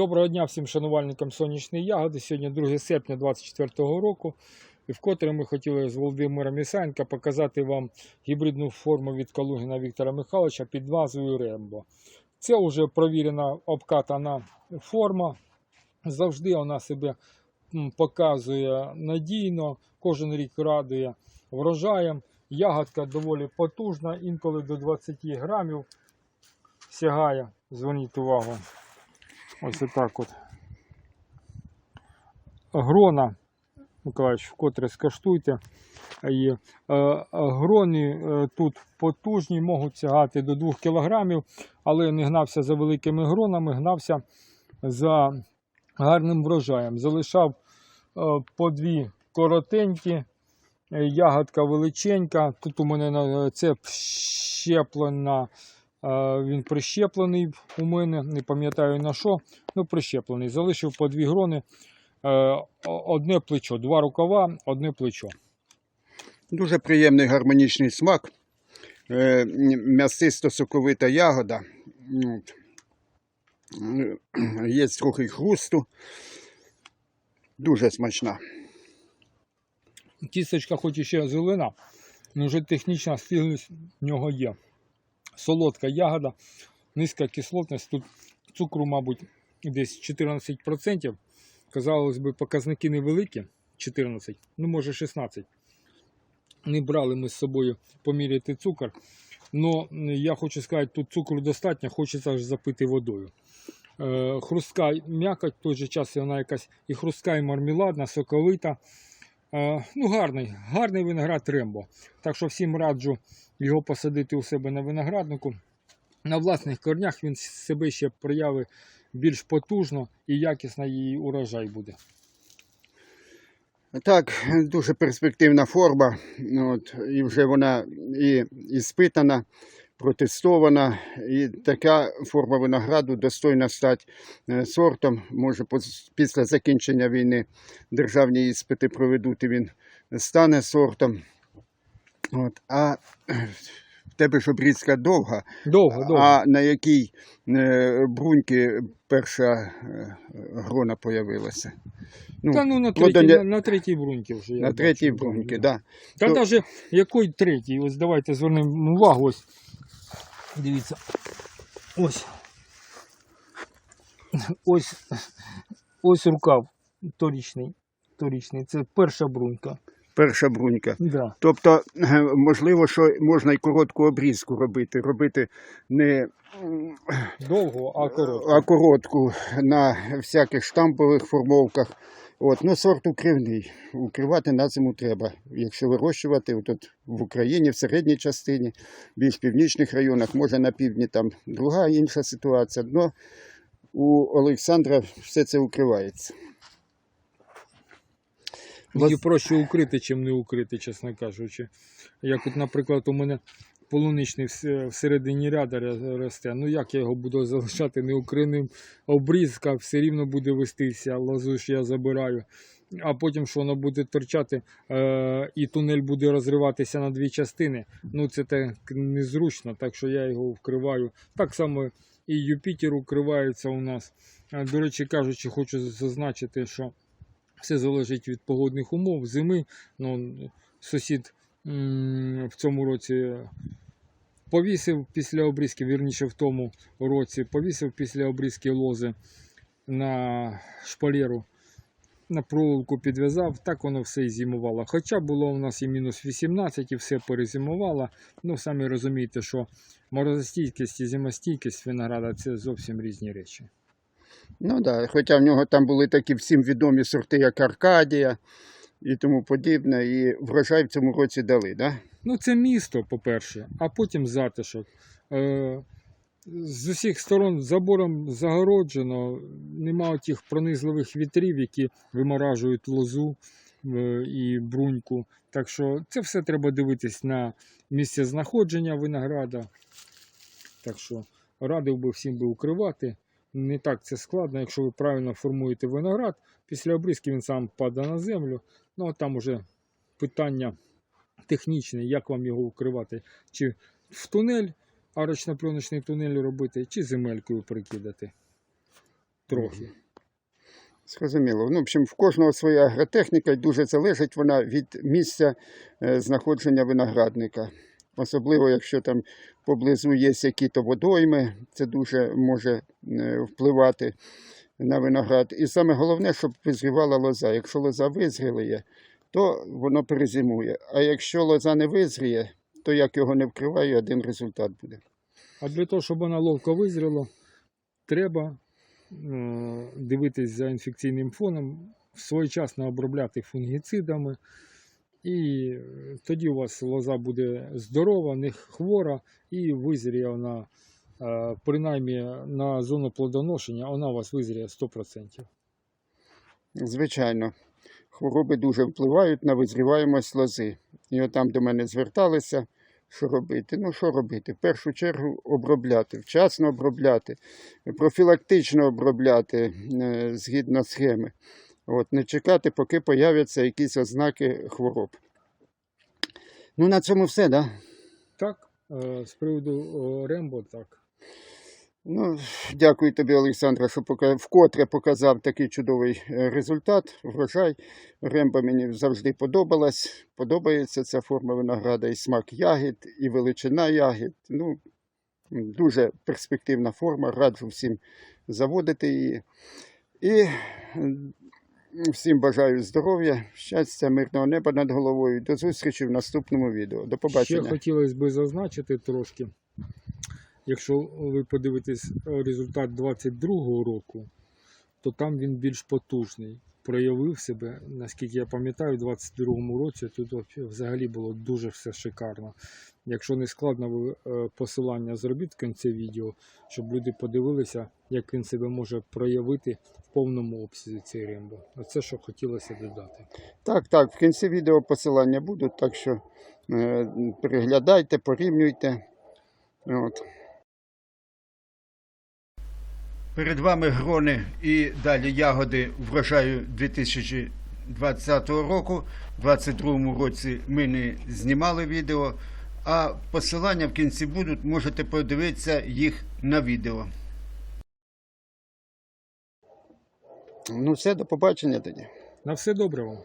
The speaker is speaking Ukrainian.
Доброго дня всім шанувальникам сонячної ягоди. Сьогодні 2 серпня 2024 року. І вкотре ми хотіли з Володимиром Ісаєнка показати вам гібридну форму від Калугіна Віктора Михайловича під назвою Рембо. Це вже провірена обкатана форма. Завжди вона себе показує надійно, кожен рік радує врожаєм. Ягодка доволі потужна, інколи до 20 грамів сягає. Зверніть увагу. Ось отак от. Грона, Миколаївич, вкотре скаштуйте. І, е, грони е, тут потужні, можуть сягати до 2 кг, але не гнався за великими гронами, гнався за гарним врожаєм. Залишав е, по дві коротенькі, ягодка величенька. Тут у мене це щеплена. Він прищеплений у мене, не пам'ятаю на що, ну прищеплений. Залишив по дві грони, е, одне плечо, два рукава, одне плечо. Дуже приємний гармонічний смак. Е, М'ясисто соковита ягода. Е, Є трохи хрусту. Дуже смачна. Кісточка хоч і ще зелена, але вже технічна стильність в нього є. Солодка ягода, низька кислотність. Тут цукру, мабуть, десь 14%. Казалось би, показники невеликі, 14, ну може 16. Не брали ми з собою поміряти цукор. Но я хочу сказати, тут цукру достатньо, хочеться аж запити водою. Е, хрустка м'якоть, в той же час вона якась і хрустка, і мармеладна, соковита. Е, ну, гарний, гарний виноград Рембо. Так що всім раджу його посадити у себе на винограднику. На власних корнях він себе ще прояви більш потужно і якісно її урожай буде. Так, дуже перспективна форма. От, і вже вона і, і спитана, протестована. І така форма винограду достойна стати е, сортом. Може, після закінчення війни державні іспити проведуть, і він стане сортом. От, а в тебе ж обрізка довга. Довго, довго. А на якій е, бруньки перша е, грона появилася? Ну, Та ну на плодоня- третій, на, на третій бруньці вже. я на третій да, бруньки, да. так. Та То- навіть який третій? Ось давайте звернемо увагу. Ось. Дивіться. Ось. Ось. Ось рукав торічний. Торічний. Це перша брунька. Перша брунька. Да. Тобто, е, можливо, що можна і коротку обрізку робити. Робити не Довго, а коротко. а коротку на всяких штампових формовках. От, ну, сорт укривний. Укривати на зиму треба. Якщо вирощувати отут в Україні, в середній частині, більш північних районах, може на півдні там друга інша ситуація. Но у Олександра все це укривається. Мені проще укрити, чим не укрити, чесно кажучи. Як от, наприклад, у мене полуничний всередині ряда росте. Ну як я його буду залишати неукриним? Обрізка все рівно буде вестися, лозу ж я забираю. А потім, що воно буде торчати, е- і тунель буде розриватися на дві частини. Ну це так незручно, так що я його вкриваю. Так само і Юпітер укривається у нас. Е, До речі, кажучи, хочу зазначити, що все залежить від погодних умов, зими. Ну, сусід в цьому році повісив після обрізки, вірніше в тому році повісив після обрізки лози на шпалеру, на проволоку підв'язав, так воно все і зимувало. Хоча було у нас і мінус 18, і все перезимувало. Ну, самі розумієте, що морозостійкість і зимостійкість винограда це зовсім різні речі. Ну да. хоча в нього там були такі всім відомі сорти, як Аркадія і тому подібне, і врожай в цьому році дали, да? Ну, це місто, по-перше, а потім затишок. Е, з усіх сторон забором загороджено, нема тих пронизливих вітрів, які виморажують лозу е, і бруньку. Так що це все треба дивитись на місце знаходження винограда. Так що радив би всім би укривати. Не так це складно, якщо ви правильно формуєте виноград. Після обрізки він сам падає на землю. Ну а там уже питання технічне, як вам його укривати. Чи в тунель, арочно-пленочний тунель робити, чи земелькою прикидати. трохи. Зрозуміло. Ну, в общем, в кожного своя агротехніка і дуже залежить вона від місця е, знаходження виноградника. Особливо, якщо там поблизу є які-то водойми, це дуже може е, впливати на виноград. І саме головне, щоб визрівала лоза. Якщо лоза визрілиє, то воно перезимує. А якщо лоза не визріє, то як його не вкриваю, один результат буде. А для того, щоб вона ловко визріла, треба е, дивитись за інфекційним фоном, своєчасно обробляти фунгіцидами, і е, тоді у вас лоза буде здорова, не хвора, і визріє вона, е, принаймні на зону плодоношення, вона у вас визріє 100%. Звичайно, хвороби дуже впливають на визріваємость лози. І от там до мене зверталися, що робити. Ну, що робити? В першу чергу обробляти, вчасно обробляти, профілактично обробляти е, згідно схеми. От, не чекати, поки появляться якісь ознаки хвороб. Ну, на цьому все, так? Да? Так, е, з приводу Рембо, так. Ну, дякую тобі, Олександра, що вкотре показав такий чудовий е, результат, врожай. Ремба мені завжди подобалась. Подобається ця форма винограда, і смак ягід, і величина ягід. Ну, дуже перспективна форма. Раджу всім заводити її. І всім бажаю здоров'я, щастя, мирного неба над головою. До зустрічі в наступному відео. До побачення. Ще хотілося б зазначити трошки, якщо ви подивитесь результат 22-го року, то там він більш потужний. Проявив себе, наскільки я пам'ятаю, у 22-му році тут взагалі було дуже все шикарно. Якщо не складно, ви е, посилання зробіть в кінці відео, щоб люди подивилися, як він себе може проявити в повному обсязі цей рембо. Оце що хотілося додати. Так, так, в кінці відео посилання будуть, так що е, переглядайте, порівнюйте. От. Перед вами грони і далі ягоди врожаю 2020 року. У 2022 році ми не знімали відео, а посилання в кінці будуть, можете подивитися їх на відео. Ну все, до побачення тоді. На все добре вам.